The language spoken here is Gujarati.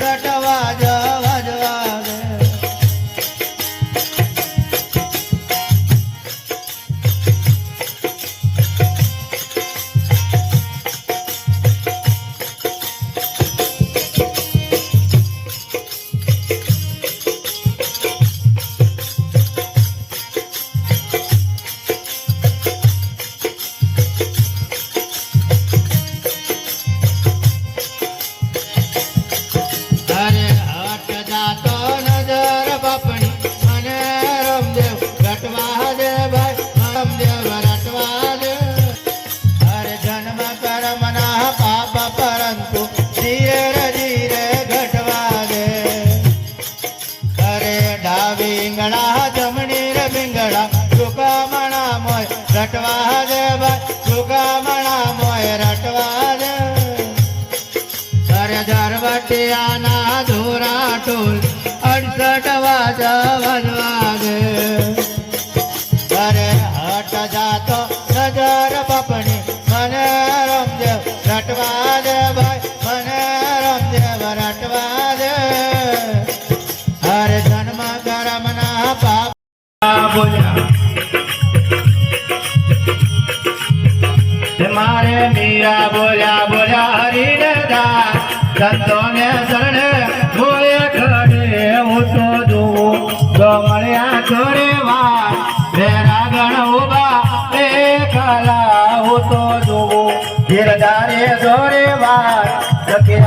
અડસઠ વાજ ઈંગણા જમણી રે બિંગડા સુકામણા મોય, રટવા દે ભાઈ સુકામણા મોય, રટવા દે. અરે દરવટિયાના ધોરા ટોલ અડસઠ વાજા વનવા દે. અરે હટ જાતો નજર બપણી મને રમદેવ રટવા દે ભાઈ, મને રમદેવ મારે મીરા બોલ્યા બોલ્યા હરિને સંતો ને શરણે બોલે ખડે હું તો જોઉં તો મળ્યા ચોરે વાર ગણ ઊભા એ કલા હું તો જોઉં ધીરધારે જોરે વાર સખી